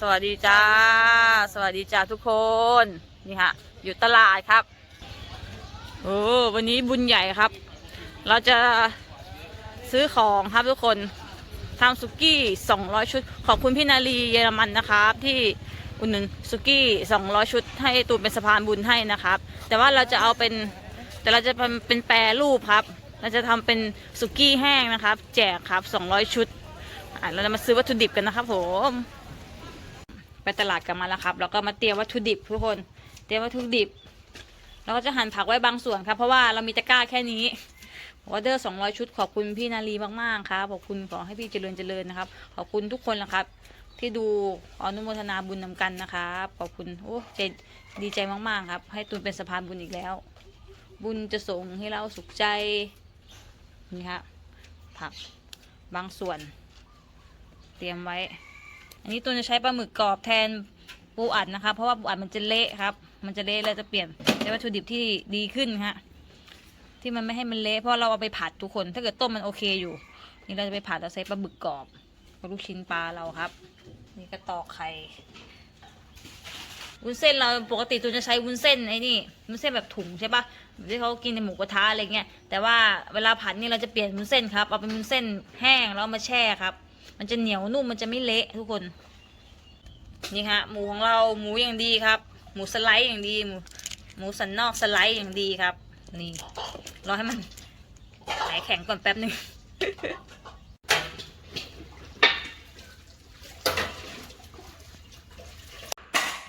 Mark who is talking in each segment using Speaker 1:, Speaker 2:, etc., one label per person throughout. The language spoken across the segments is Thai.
Speaker 1: สวัสดีจ้า สวัสดีจ้าทุกคน นี่ฮะอยู่ตลาดครับ โอ้วันนี้บุญใหญ่ครับ เราจะซื้อของครับทุกคนทำสุกี้ 200 ชุด ขอบคุณพี่นาลีเยอรมันนะครับ ที่อุดหนุนสุกี้ 200 ชุด ให้ตูนเป็นสะพานบุญให้นะครับ แต่ว่าเราจะเอาเป็น แต่เราจะเป็นเป็นแปรรูปครับ เราจะทำเป็นสุกี้แห้งนะครับ แจกครับ 200 ชุดเราจะมาซื้อวัตถุดิบกันนะครับผม ไปตลาดกันมาแล้วครับ แล้วก็มาเตรียมวัตถุดิบทุกคน เตรียมวัตถุดิบ เราก็จะหั่นผักไว้บางส่วนครับ เพราะว่าเรามีตะกร้าแค่นี้ออเดอร์200ชุดขอบคุณพี่นาลีมากๆครับขอบคุณขอให้พี่เจริญเจริญนะครับ ขอบคุณทุกคนนะครับ ที่ดูอนุโมทนาบุญนำกันนะครับขอบคุณโอ้ใจดีใจมากๆครับ ให้ตุนเป็นสะพานบุญอีกแล้ว บุญจะส่งให้เราสุขใจนี่ครับผักบางส่วน เตรียมไว้ อันนี้ตัวจะใช้ปลาหมึกกรอบแทนปูอัดนะคะ เพราะว่าปูอัดมันจะเละครับ มันจะเละเราจะเปลี่ยนใช้วัตถุดิบที่ดีขึ้นฮะที่มันไม่ให้มันเละเพราะเราเอาไปผัดทุกคน ถ้าเกิดต้มมันโอเคอยู่ นี่เราจะไปผัดเราใช้ปลาหมึกกรอบลูกชิ้นปลาเราครับ นี่ก็ตอกไข่วุ้นเส้นเราปกติตูนจะใช้วุ้นเส้นไอ้นี่วุ้นเส้นแบบถุงใช่ปะที่เขากินในหมูกระทะอะไรเงี้ยแต่ว่าเวลาผัดนี่เราจะเปลี่ยนวุ้นเส้นครับเอาเป็นวุ้นเส้นแห้งแล้วมาแช่ครับ มันจะเหนียวนุ่มมันจะไม่เละทุกคน นี่ฮะหมูของเราหมูอย่างดีครับ หมูสไลด์อย่างดี หมูหมูสันนอกสไลด์อย่างดีครับ นี่รอให้มันหายแข็งก่อนแป๊บหนึ่ง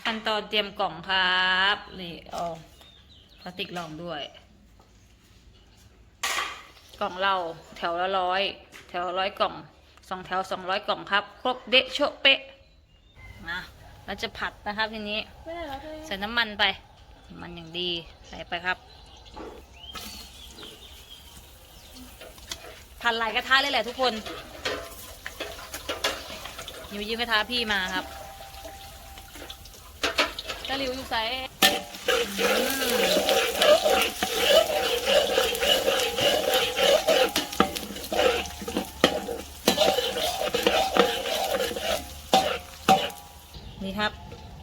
Speaker 1: ขั้นตอนเตรียมกล่องครับนี่เอาพลาสติกรองด้วย กล่องเราแถวละร้อยแถวร้อยกล่อง สองแถวสองร้อยกล่องครับ ครบเดะโชะเป๊ะนะเราจะผัดนะครับทีนี้
Speaker 2: ไม่ได้แล้วด้วย
Speaker 1: ใส่น้ำมันไปน้ำมันอย่างดีใส่ไปครับผัดหลายกระทะเลยแหละทุกคนนิวยืมกระทะพี่มาครับตะหลิวอยู่ใส่นี่ครับ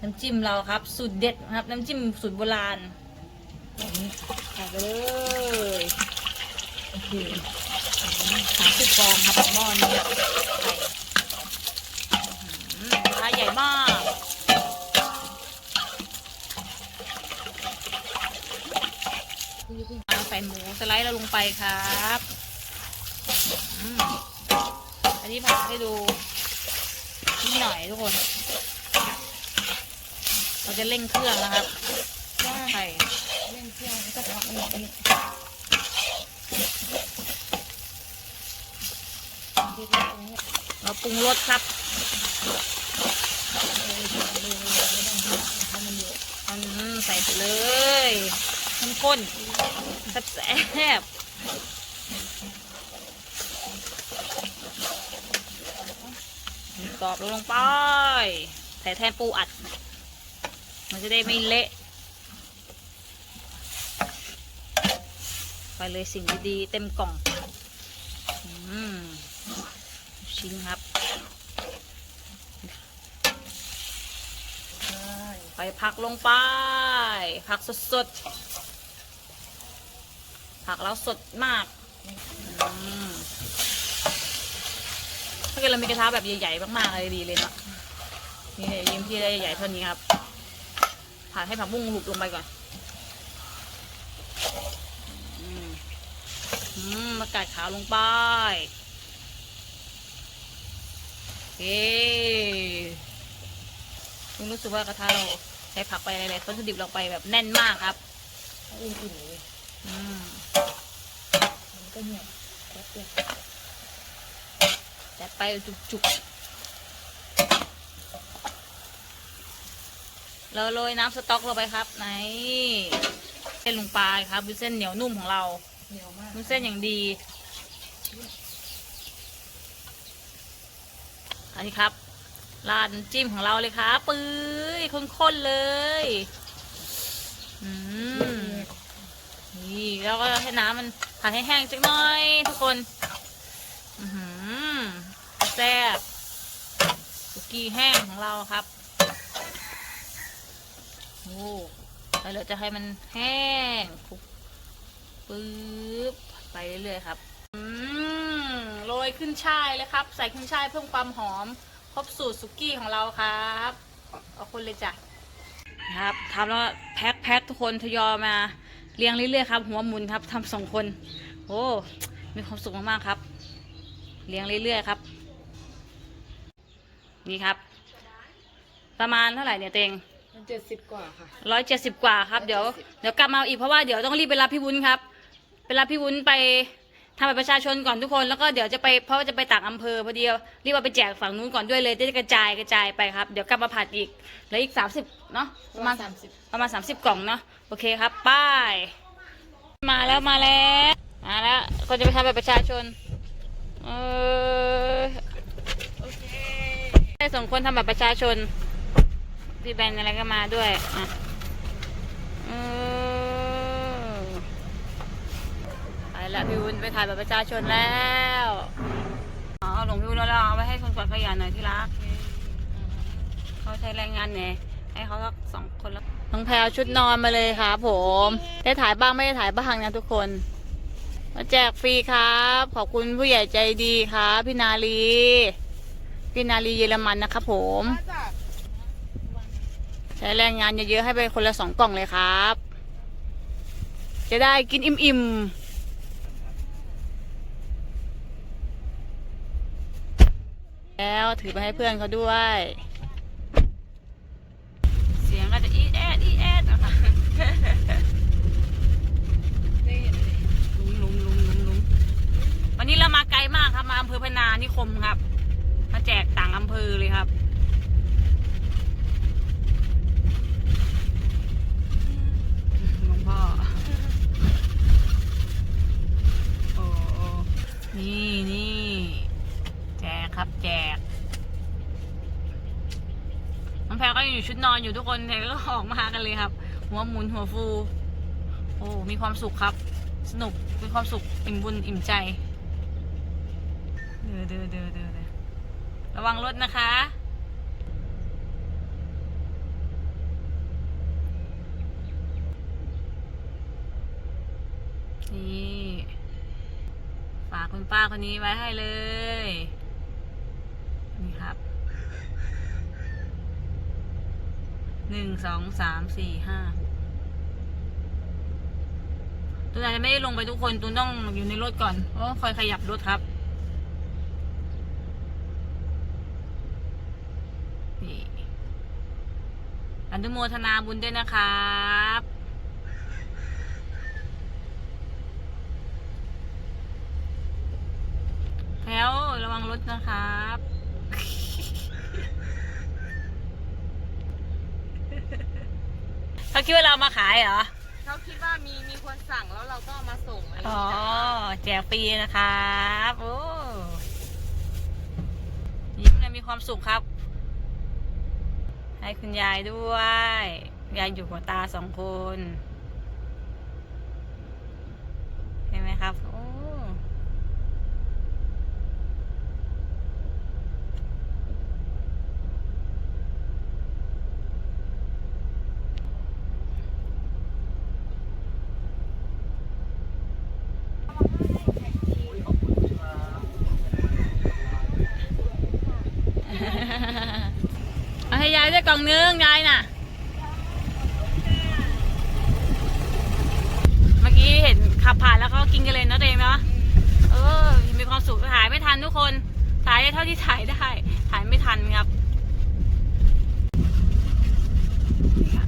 Speaker 1: น้ำจิ้มเราครับ สูตรเด็ดครับ น้ำจิ้มสูตรโบราณใส่ไปเลยโอเคสามสิบฟองครับหม้อนี้ใส่ใหญ่มากใส่หมูสไลด์เราลงไปครับอืมอันนี้ผัดให้ดูนิดหน่อยทุกคน เราจะเร่งเครื่องนะครับไข่
Speaker 2: เล่นเครื่องก็จะทำอันนี้
Speaker 1: เราปรุงรสครับอืมใส่ไปเลยข้นข้นแซ่บกรอบลงไป ใส่แทนปูอัด จะได้ไม่เละไปเลยสิ่งดีๆเต็มกล่องอชิ้นครับ ไปผักลงไป ผักสดๆ ผักแล้วสดมากอืมถ้าเกิดเรามีกระทะแบบใหญ่ๆ มากๆเลยดีเลยเนาะนี่เลยยิ้มที่ได้ใหญ่ๆเท่านี้ครับ ผัดให้ผักบุ้งหลุดลงไปก่อนอืมอืมมากาดขาวลงไปโอเคคุณรู้สึกว่ากระทะเราใช้ผักไปอะไรๆวัตถุดิบเราไปแบบแน่นมากครับ
Speaker 2: อุ่นๆเลย
Speaker 1: อืม
Speaker 2: มันก็เนี่ยแป๊บเดียว
Speaker 1: จัดไปจุกๆ เราโรยน้ำสต๊อกลงไปครับไหนเส้นลงไปครับวุ้นเส้นเหนียวนุ่มของเรา
Speaker 2: เหนียวมาก
Speaker 1: วุ้นเส้นอย่างดี อันนี้ครับราดน้ำจิ้มของเราเลยครับปื้ยข้นๆเลยอืมนี่แล้วก็ให้น้ำมันผัดให้แห้งจักหน่อย ทุกคนอือหือแซ่บสุกกี้แห้งของเราครับ โอ้แล้วเราจะให้มันแห้งคลุกปึ๊บไปเรื่อยๆครับ อืมโรยขึ้นช่ายเลยครับ ใส่ขึ้นช่ายเพิ่มความหอม ครบสูตรสุกี้ของเราครับเอาคนเลยจ้ะครับทำแล้วแพ็คแพ็คทุกคนทยอยมาเรียงเรื่อยๆครับ หัวหมุนครับทำสองคน โอ้มีความสุขมากๆครับ เลี้ยงเรื่อยๆครับ นี่ครับ ประมาณเท่าไหร่เนี่ยเตง
Speaker 2: เจ็ดสิบกว่าค่ะ
Speaker 1: ร้อยเจ็ดสิบกว่าครับเดี๋ยวเดี๋ยวกลับมาอีกเพราะว่าเดี๋ยวต้องรีบไปรับพี่วุ้นครับไปรับพี่วุ้นไปทำบัตรประชาชนก่อนทุกคนแล้วก็เดี๋ยวจะไปเพราะว่าจะไปต่างอำเภอพอดีรีบเอาไปแจกฝั่งนู้นก่อนด้วยเลยจะได้กระจายกระจายไปครับเดี๋ยวกลับมาผัดอีกเหลืออีกสามสิบเนาะ
Speaker 2: ป
Speaker 1: ประระ
Speaker 2: มา
Speaker 1: มา
Speaker 2: ณ
Speaker 1: ณ
Speaker 2: สามสิบ
Speaker 1: ประมาณสามสิบกล่องเนาะโอเคครับป้ายมาแล้วมาแล้วมาแล้วก็จะไปทำบัตรประชาชนเออ
Speaker 2: โอเค
Speaker 1: ได้สองคนทำบัตรประชาชน พี่แบนอะไรก็มาด้วย อะเออไปล้วพี่วุ้นไปถ่ายบัตรประชาชนแล้วอ๋อหลวงพี่วุ้นเราเอาไว้ให้คนกวาดขยะหน่อยที่รัก เขาใช้แรงงานไงให้เขาสักสองคนแล้วน้องแพลชุดนอนมาเลยครับผม ได้ถ่ายบ้างไม่ได้ถ่ายบ้างนะทุกคน มาแจกฟรีครับ ขอบคุณผู้ใหญ่ใจดีครับพี่นาลีพี่นาลีเยอรมันนะครับผม ช้แรงงานเยอะๆให้ไปคนละสองกล่องเลยครับ จะได้กินอิ่มๆแล้วถือไปให้เพื่อนเขาด้วย เสียงก็จะอีแอดอีแอดนะคะ
Speaker 2: ได้เห็นเลย
Speaker 1: ลุงลุงลุงลุงลุงวันนี้เรามาไกลมากครับมาอำเภอพนานิคมครับ มาแจกต่างอำเภอเลยครับ หลวง พ่อ โอ้ นี่นี่ แจกครับแจก น้องแพรก็อยู่ชุดนอนอยู่ทุกคนแพรก็ออกมากันเลยครับ หัวหมุนหัวฟู โอ้ มีความสุขครับ สนุก มีความสุข อิ่มบุญ อิ่มใจ เดือเดือเดือเดือเดือระวังรถนะคะ นี่ฝากคุณป้าคนนี้ไว้ให้เลย นี่ครับหนึ่งสองสามสี่ห้าตูนอาจจะไม่ได้ลงไปทุกคนตูนต้องอยู่ในรถก่อนเพราะคอยขยับรถครับ นี่อนุโมทนาบุญด้วยนะครับ แล้วระวังรถนะครับ เขา คิดว่าเรามาขายเหรอ
Speaker 2: เขาคิดว่ามีมีคนสั่งแล้วเราก็เอามาส่งอะไรอย่าง
Speaker 1: อ๋อ
Speaker 2: เงี้ย
Speaker 1: แจกฟรีนะครับโอ้ยิ้มเลยมีความสุขครับ ให้คุณยายด้วย ยายอยู่หัวตาสองคนเห็นไหมครับ โอ้เอาให้ยายด้วย กล่องนึงยายน่ะ เมื่อกี้เห็นขับผ่านแล้วเขากินกันเลยนอะตัวเองเนาะ เออ มีความสุขถ่ายไม่ทันทุกคน ถ่ายได้เท่าที่ถ่ายได้ ถ่ายไม่ทันครับนี่ค่ะ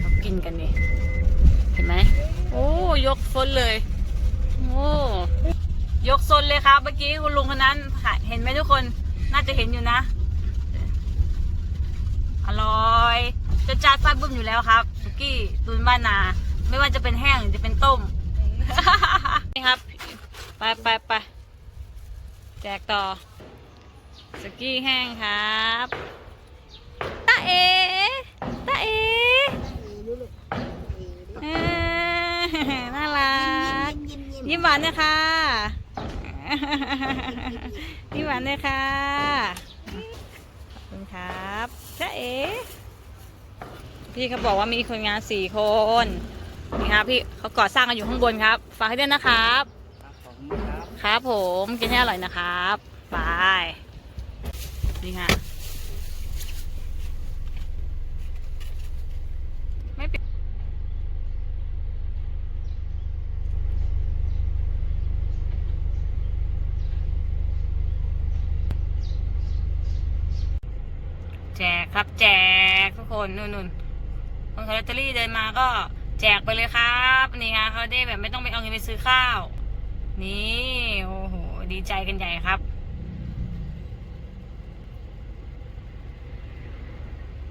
Speaker 1: เขากินกันนี่เห็นไหม โอ้ ยกซนเลย โอ้ ยกซนเลยครับ เมื่อกี้คุณลุงคนนั้นเห็นไหมทุกคน น่าจะเห็นอยู่นะ อร่อยจะจัดไส้บึ้มอยู่แล้วครับสุกี้ตุนบ้านนา ไม่ว่าจะเป็นแห้งหรือจะเป็นต้มนี่ครับ ไปไปไปแจกต่อสุกี้แห้งครับตาเอตาเอเอ้ยน่ารักยิ้มหวานนะคะ พี่หวานเลยค่ะ ขอบคุณครับจ้าเอ๋พี่เขาบอกว่ามีคนงานสี่คนนี่ครับพี่เขาก่อสร้างกันอยู่ข้างบนครับ ฝากให้ด้วยนะครับ ครับผมกินให้อร่อยนะครับ บาย นี่ค่ะไม่ปิดแจก ครับ แจกทุกคนนู่นๆคนขายลอตเตอรี่เดินมาก็แจกไปเลยครับนี่ค่ะเขาได้แบบไม่ต้องไปเอาเงินไปซื้อข้าว นี่โอ้โหดีใจกันใหญ่ครับ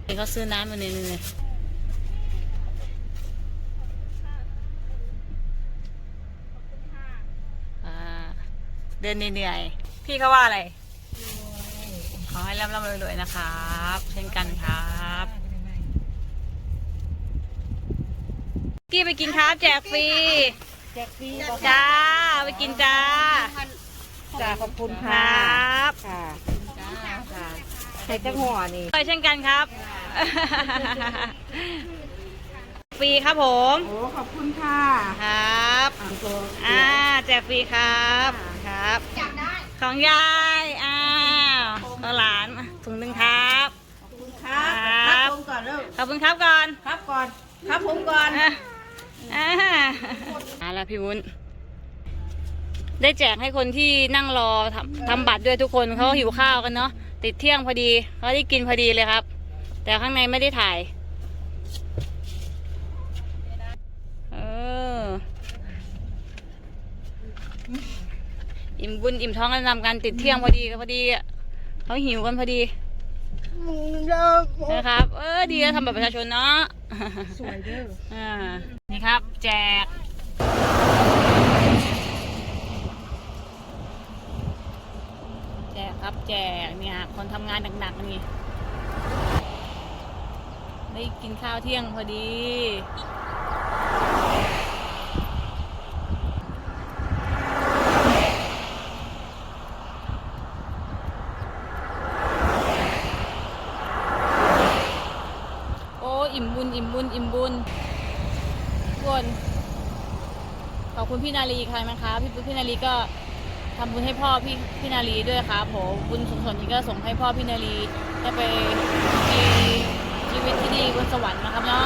Speaker 1: นี่เขาซื้อน้ำมาเนี่ยเนี่ยเดินเหนื่อยพี่เขาว่าอะไร ขอให้ร่ำร่ำรวยๆนะครับ เช่นกันครับกี้ไปกินครับแจกฟรี
Speaker 3: แจกฟรี
Speaker 1: จ้าไปกินจ้า
Speaker 3: จ้าขอบคุณ
Speaker 1: ค
Speaker 3: ค่ะ
Speaker 1: รับ
Speaker 3: ค่ะค่ะใส่จังหัวนี่
Speaker 1: ไปเช่นกันครับฟรีครับผม
Speaker 3: โอ้ขอบคุณค่ะ
Speaker 1: ครับ
Speaker 3: อ่าตัว
Speaker 1: อ่าแจกฟรีครับครับ ของยา ยอ้าวของหลานถุงหนึ่งครับ
Speaker 3: ครับ
Speaker 1: ค
Speaker 3: ค
Speaker 1: รั
Speaker 3: รับบผมก่อนเร็ว
Speaker 1: ขอบคุณครับก่อน
Speaker 3: ครับก่อน ครับผมก่อน
Speaker 1: อะอ่ามาแล้วพี่วุ้น ได้แจกให้คนที่นั่งรอทำทำบัตรด้วยทุกคนเขาหิวข้าวกันเนาะติดเที่ยงพอดีเขาได้กินพอดีเลยครับ แต่ข้างในไม่ได้ถ่ายเอออิ่มบุญอิ่มท้องกันนำกันติดเที่ยงพอดีพอดีอะ เขาหิวกันพอดีนะครับ เออดีแล้วทำแบบประชาชนเนาะ
Speaker 3: สวยเด้อ
Speaker 1: อ่านี่ครับ แจกแจกครับแจกเนี่ยคนทำงานหนักๆนี่ได้กินข้าวเที่ยงพอดี โอ้อิ่มบุญอิ่มบุญอิ่มบุญทุกคนขอบ คุณพี่นาลีใครั้งคะพี่พี่นาลีก็ทำบุญให้พ่อพี่พี่นาลีด้วยครับผมบุญส่วนนี้ก็ส่งให้พ่อพี่นาลีได้ไปมีชีวิตที่ดีบนสวรรค์นะครับเนาะ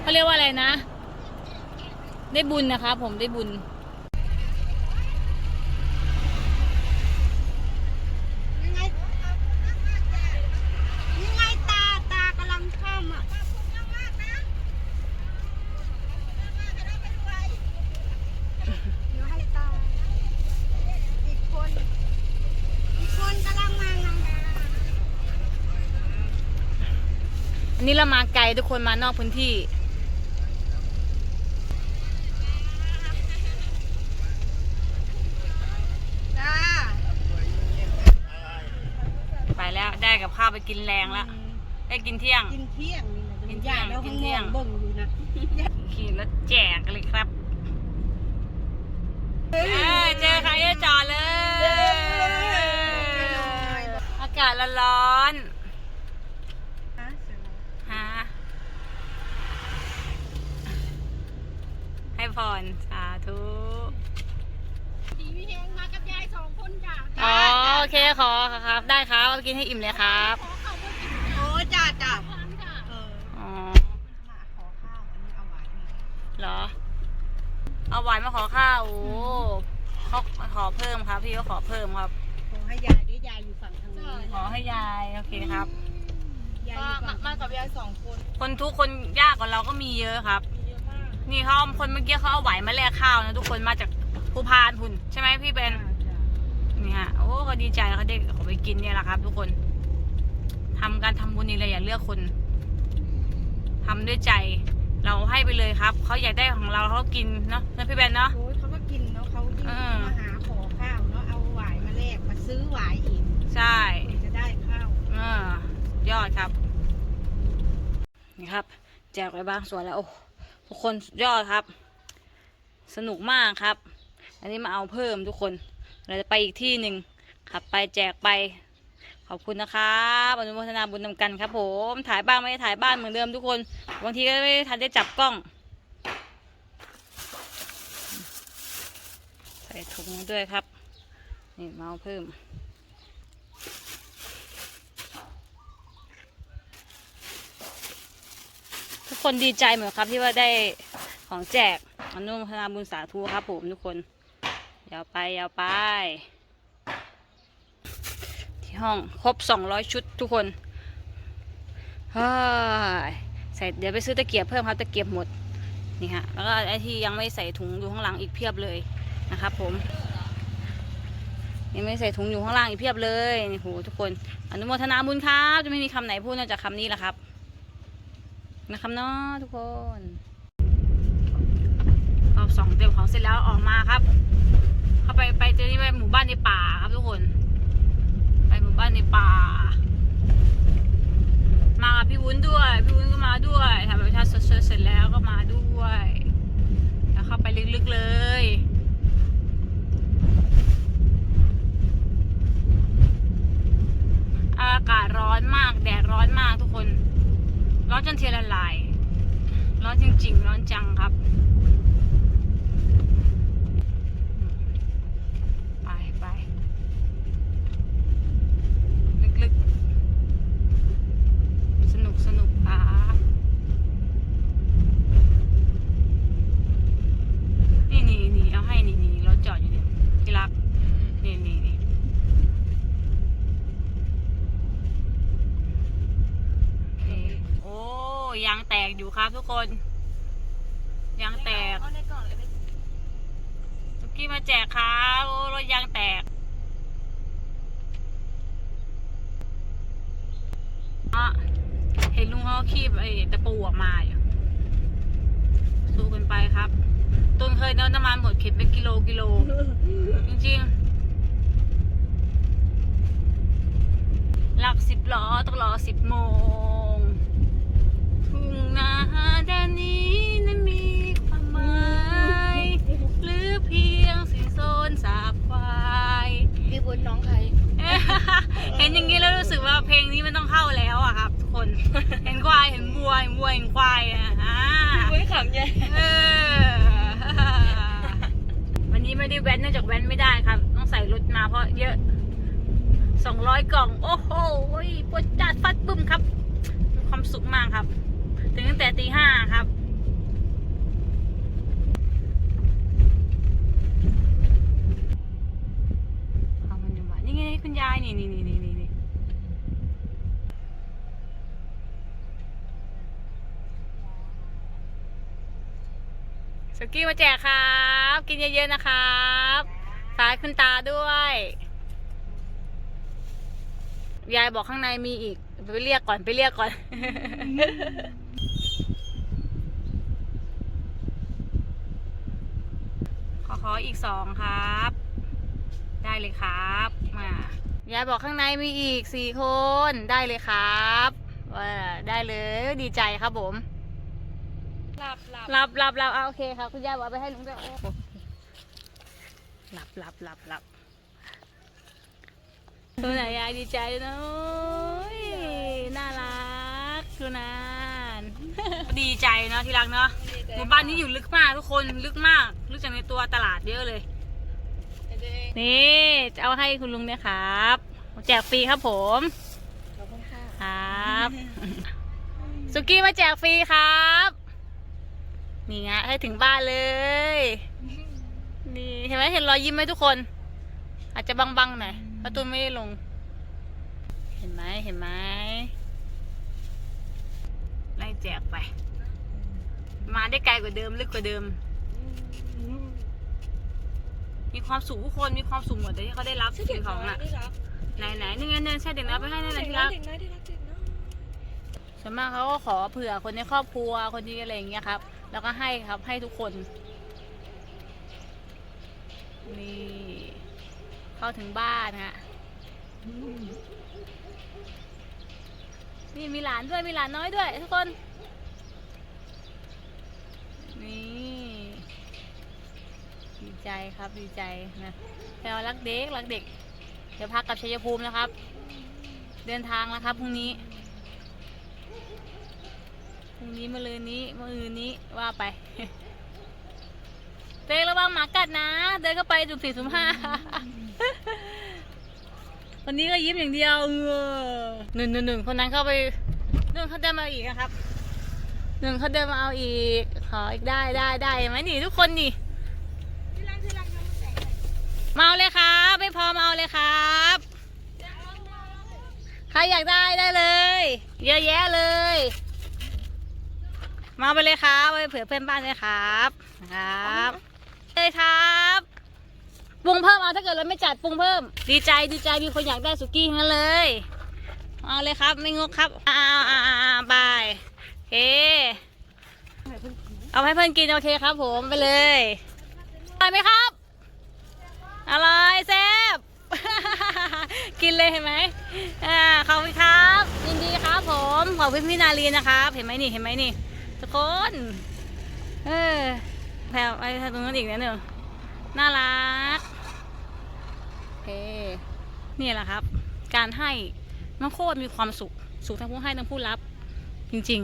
Speaker 1: เขาเรียกว่าอะไรนะ ได้บุญนะคะผมได้บุญ
Speaker 3: ยังไงยังไงตาตากำลังข้ามอะเดี๋ยวให้ตา อีกคน อีกคนกำลังมาไง
Speaker 1: อั นนี้เรามาไกลทุกคนมานอกพื้นที่
Speaker 3: จ้า
Speaker 1: ไปแล้วได้กับข้าวไปกินแรงแล้วได้กินเที่ยง
Speaker 3: กินเที่ยงนี่นะ
Speaker 1: กินเที่ยง
Speaker 3: แล้ว
Speaker 1: กิ
Speaker 3: ข้านง
Speaker 1: เที่
Speaker 3: น
Speaker 1: ย
Speaker 3: องกเบิ่งอยู่นะ
Speaker 1: ขี่รถแจกเลยครับเอ้ยเจอใครจะจอดเลย อากาศร้อนๆฮะให้ พร สาธุ
Speaker 3: ดีพี่เฮงมากับยายสองคนจ้ะ
Speaker 1: อ๋อโอเคขอครับ ได้ครับเอาไปกินให้อิ่มเลยครับ
Speaker 3: โอ้จ้าจ้าเออ
Speaker 1: อ๋อ
Speaker 3: มาขอข้าวอันนี้เอาไว้มา
Speaker 1: เหรอ เอาหวานมาขอข้าวโอ้เขาขอเพิ่มครับ พี่ก็ขอเพิ่มครับ
Speaker 3: ขอให้ยายได้ยายอยู่ฝั่งทางนี้
Speaker 1: ขอให้ยายโอเคครับ
Speaker 3: ยายอยู่ฝั่ง
Speaker 2: มากับยายสองคน
Speaker 1: คนทุกคนยากกว่าเราก็มีเยอะครับ
Speaker 2: เยอะมาก
Speaker 1: นี่เขาเอาคนเมื่อกี้เขาเอาไหวมาแลกข้าวนะทุกคนมาจากภูพานหุ่นใช่ไหมพี่เป็นนี่ฮะโอ้เขาดีใจเขาได้เขาไปกินเนี่ยแหละครับ ทุกคนทำการทำบุญนี่เลยอย่าเลือกคนทำด้วยใจ เราให้ไปเลยครับเขาอยากได้ของเราเขาก็กินเนาะนะพี่แบนเนาะ
Speaker 3: โอ้ยเขาก็กินเนาะเขายิ่ง
Speaker 1: เออ
Speaker 3: มาหาขอข้าวเนาะเอาหวายมาแลกมาซื้อหวายอีก
Speaker 1: ใช่
Speaker 3: ถึงจะได้ข้าว
Speaker 1: เออยอดครับ นี่ครับ แจกไปบางส่วนแล้วโอ้ ทุกคนยอดครับ สนุกมากครับ อันนี้มาเอาเพิ่มทุกคน เราจะไปอีกที่หนึ่งขับไปแจกไป ขอบคุณนะครับอนุโมทนาบุญนำกันครับ ผมถ่ายบ้างไม่ได้ถ่ายบ้านเหมือนเดิมทุกคนบางทีก็ไม่ทันได้จับกล้อง ใส่ถุงด้วยครับนี่มาเอาเพิ่ม ทุก คนดีใจเหมือนครับที่ว่าได้ของแจกอนุโมทนาบุญสาธุครับผมทุกคนยาวไปยาวไป ที่ห้องครบ200ชุดทุกคนเฮ้ใส่เดี๋ยวไปซื้อตะเกียบเพิ่มครับตะเกียบหมดนี่ฮะแล้วก็ไอที่ยังไม่ใส่ถุงอยู่ข้างหลังอีกเพียบเลยนะครับผมยังไม่ใส่ถุงอยู่ข้างล่างอีกเพียบเลยโหทุกคน อนุโมทนาบุญครับ จะไม่มีคำไหนพูดนอกจากคำนี้แหละครับ นะครับเนาะทุกคนรอบสองเตรียมของเสร็จแล้วออกมาครับ เข้าไปไปเจอที่ไปหมู่บ้านในป่าครับทุกคน ไปหมู่บ้านในป่า มากับพี่วุ้นด้วย พี่วุ้นก็มาด้วยทำประชาชนเสร็จแล้วก็มาด้วยแล้วเข้าไปลึกๆเลยอากาศร้อนมากแดดร้อนมากทุกคน ร้อนจนเทียละลาย ร้อนจริง ๆ ร้อนจังครับ ไปไปลึกๆ สนุกสนุกอะนี่นี่นี่เอาให้นี่นี่รถจอดอยู่เนี่ยที่รัก นี่นี่นี่โอเคโอ้ยางแตกอยู่ครับทุกคน ยางแตก
Speaker 2: เอาในกล่องเลย
Speaker 1: สุกี้มาแจกครับโอ้รถยางแตกอะเห็นลุงเขาคีบไอ้ตะปูออกมาอยู่สู้กันไปครับตุนเคยเดินน้ำมันหมดเข็นเป็นกิโลกิโล จริงๆ หลักสิบล้อต้องรอสิบโมง ทุ่งนาด้านนี้นั้นมีความหมายหรือเพียงสินโซนสาบควาย
Speaker 2: พี่บุญน้องใคร
Speaker 1: เห็นอย่างนี้แล้วรู้สึกว่า เพลงนี้มันต้องเข้าแล้วอะครับ ทุกคน เห็นควายเห็นวัวเห็นวัวเห็นควายอะอ่า
Speaker 2: บุญขำใหญ่
Speaker 1: เออวันนี้ไม่ได้แว้นเนื่องจากแว้นไม่ได้ครับ ต้องใส่รถมาเพราะเยอะสองร้อยกล่อง โอ้โหปวดจัดฟัดบึ้มครับมีความสุขมากครับ ถึงตั้งแต่ตีห้าครับเอามันอยู่บ้านนี่ไงคุณยายนี่นี่นี่นี่นี่ สกี้มาแจกครับ กินเยอะๆนะครับฝากคุณตาด้วย ยายบอกข้างในมีอีก ไปเรียกก่อนไปเรียกก่อน ขอขออีกสองครับ ได้เลยครับ มายายบอกข้างในมีอีกสี่คน ได้เลยครับว่าได้เลยดีใจครับผม
Speaker 2: หลับหลับ
Speaker 1: หลับหลับหลับเอาโอเคครับคุณยายบอกเอาไปให้ลุงด้วยโอ้โหหลับหลับหลับหลับดูไหนยายดีใจเลยนะโอ้ยน่ารักดูนาน ดีใจเนาะที่รักเนาะหมู่บ้านนี้อยู่ลึกมากทุกคนลึกมาก ลึกจากในตัวตลาดเยอะเลย นี่จะเอาให้คุณลุงเนี่ยครับ แจกฟรีครับผม
Speaker 2: ขอบคุณค่ะ
Speaker 1: ครับ สุกี้มาแจกฟรีครับ นี่ไงให้ถึงบ้านเลย นี่เห็นไหมเห็นรอยยิ้มไหมทุกคน อาจจะบังๆหน่อยเพราะตูนไม่ได้ลง เห็นไหมเห็นไหมไล่แจกไป มาได้ไกลกว่าเดิมลึกกว่าเดิม มีความสุขทุกคนมีความสุขหมดเลยที่เขาได้รับสิ่งของน่ะไหนไหนๆนี่ไงเนี่ยใช่เด็กน้อยไปให้นั่นแหละที่รัก
Speaker 2: เด็กน้อยที่รักเด็กน้อย
Speaker 1: ส่วนมากเขาก็ขอเผื่อคนในครอบครัวคนที่อะไรอย่างเงี้ยครับ แล้วก็ให้ครับให้ทุกคน นี่ เข้าถึงบ้านฮะนี่มีหลานด้วยมีหลานน้อยด้วย ทุกคน นี่ดีใจครับดีใจนะแพลรักเด็กรักเด็ก เดี๋ยวพักกับชัยภูมินะครับ เดินทางแล้วครับพรุ่งนี้ พรุ่งนี้มะรืนนี้มะรืนนี้ว่าไปเต้ระวังหมากัดนะ เดินเข้าไปจุดสี่สุ่มห้าคนนี้ก็ยิ้มอย่างเดียวเออหนึ่งหนึ่งหนึ่งคนนั้นเข้าไปหนึ่งเขาเดินมาอีกนะครับหนึ่งเขาเดินมาเอาอีก ขออีกได้ได้ได้ไหมนี่ทุกคนนี่
Speaker 3: ที่รักที่รักน้องแสงหน่อย
Speaker 1: มาเลยครับ ไม่พอมาเอาเลยครับใครอยากได้ได้เลย เยอะแยะเลย มาไปเลยครับเอาไปเผื่อเพื่อนบ้านเลยครับครับเลยครับปรุงเพิ่มเอาถ้าเกิดเราไม่จัดปรุงเพิ่ม ดีใจดีใจมีคนอยากได้สุกี้งั้นเลย เอาเลยครับไม่งกครับอ่าอ่าอ่าอ่าบายเคเอาให้เพื่อนกินโอเคครับ ผมไปเลยอร่อยไหมครับอร่อยแซ่บกินเลยเห็นไหมอ่าขอบคุณครับ ยินดีครับผม ขอบคุณพี่นาลีนะครับ เห็นไหมนี่ เห็นไหมนี่ ทุกคน เออแพรไปทางตรงนั้นอีกนิดหนึ่งน่ารักโอเคนี่แหละครับ การให้มันโคตรมีความสุข สุขทั้งผู้ให้ทั้งผู้รับ จริง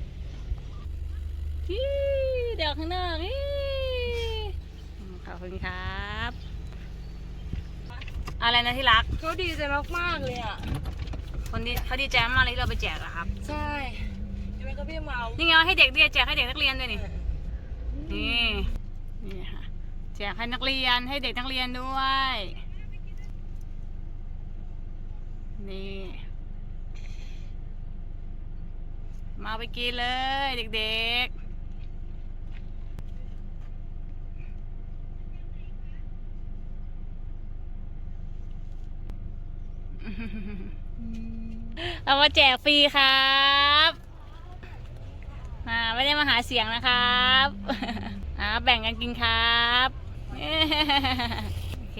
Speaker 1: ๆฮี่เดี๋ยวข้างนอกฮี่ขอบคุณครับ อะไรนะที่รัก
Speaker 2: เขาดีใจมากๆเลยอะ
Speaker 1: คนดีเขาดีใจมากเลยที่เราไปแจกอะครับ
Speaker 2: ใช่ยังไง ก็พี่เมา
Speaker 1: นี่ไงให้เด็กด้วยแจกให้เด็กนักเรียนด้วยนี่นี่นี่ค่ะแจกให้นักเรียนให้เด็กนักเรียนด้วย นี่มาไปกินเลยเด็กๆเอามาแจกฟรีครับ อ่าไม่ได้มาหาเสียงนะครับอ่าแบ่งกันกินครับโอเค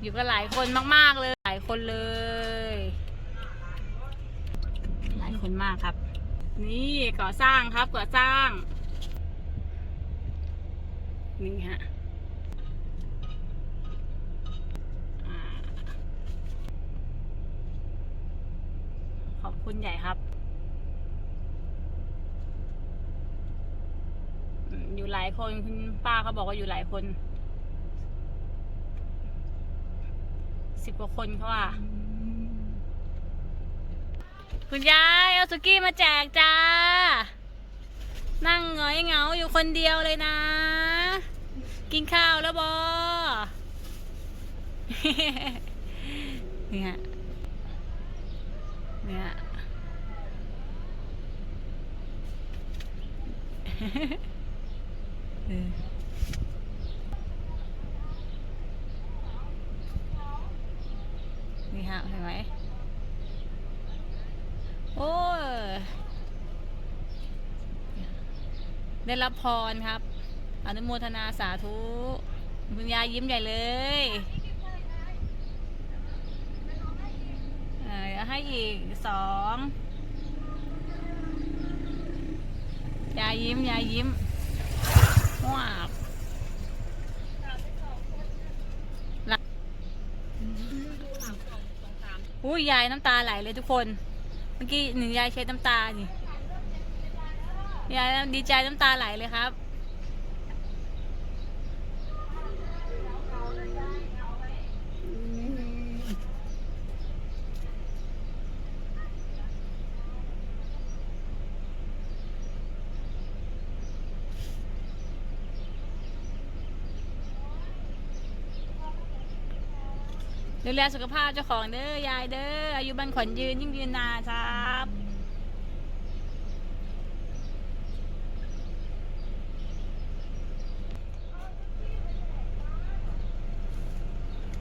Speaker 1: อยู่กันหลายคนมาก ๆ เลย หลายคนเลย หลายคนมากครับ นี่ก่อสร้างครับก่อสร้าง นี่ฮะขอบคุณใหญ่ครับ อยู่หลายคนคุณป้าเขาบอกว่าอยู่หลายคนสิบกว่าคนเขาว่าคุณยายเอาสุกี้มาแจกจ้า นั่งหงอยเหงาอยู่คนเดียวเลยนะ กินข้าวแล้วบอเนี่ยเนี่ย นี่ฮะเห็นไหม โอ้ยได้รับพรครับ อนุโมทนาสาธุคุณยายยิ้มใหญ่เลยเออให้อีกสองยายยิ้ม ยายยิ้ม ว้าวหลับอุ้ยยายน้ำตาไหลเลยทุกคน เมื่อกี้หนึ่งยายใช้น้ำตานี่ยายดีใจน้ำตาไหลเลยครับ ดูแลสุขภาพเจ้าของเด้อยายเด้ออายุบันขวัญยืนยิ่งยืนนานครับ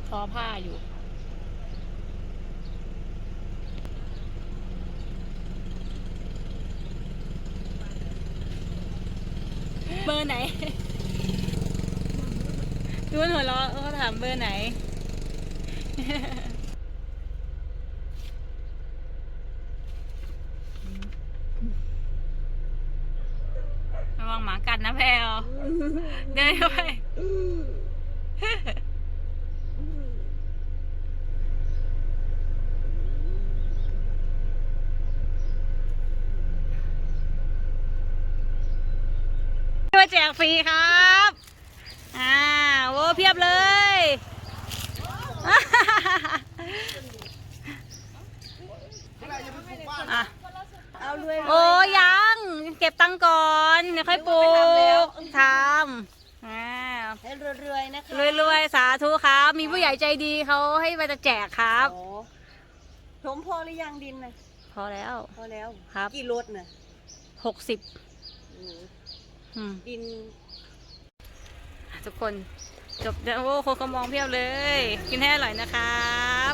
Speaker 1: ทอผ้าอยู่เบอร์ไหนดูนหัวเราะเขาถามเบอร์ไหน ระวังหมากัดนะแพลวเดินเข้าไปมาแจกฟรีครับ อ่าโว้เพียบเลย อะ
Speaker 3: เอารวย
Speaker 1: โอ้ยัง เก็บตังค์ก่อนเดี๋ยวค่อยปลูกทำอ่า
Speaker 3: ให้รวยๆนะคะ
Speaker 1: รวยๆ สาธุครับ มีผู้ใหญ่ใจดีเขาให้มาจะแจกครับ
Speaker 3: โอ้ถมพอหรือยังดินน่ะ
Speaker 1: พอแล้ว
Speaker 3: พอแล้ว
Speaker 1: ครับ
Speaker 3: กี่รถน่ะ
Speaker 1: หกสิบ
Speaker 3: อืมดิน
Speaker 1: ทุกคน จบแล้วโอ้คนเขามองเพียบเลย กินให้อร่อยนะครับ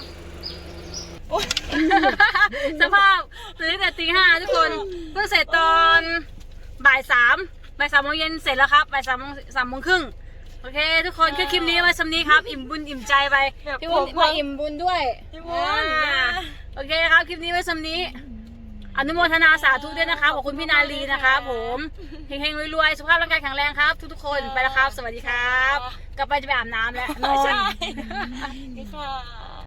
Speaker 1: สภาพตื่นตั้งแต่ตีห้าทุกคนเพิ่งเสร็จตอนบ่ายสามบ่ายสามโมงเย็นเสร็จแล้วครับบ่ายสามโมงสามโมงครึ่งโอเค ทุกคนแค่คลิปนี้ไว้สำนี้ครับ อิ่มบุญอิ่มใจไปพี่บุญมาอิ่มบุญด้วย
Speaker 2: พี่บุญ
Speaker 1: อ่าโอเคครับคลิปนี้ไว้สำนี้ อนุโมทนาสาธุด้วยนะครับขอบคุณพี่นาลีนะครับผมเฮงๆรวยๆสุขภาพร่างกายแข็งแรงครับ ทุกๆคนไปแล้วครับ สวัสดีครับ กลับไปจะไปอาบน้ำแล้วนอน
Speaker 2: นี่ค่ะ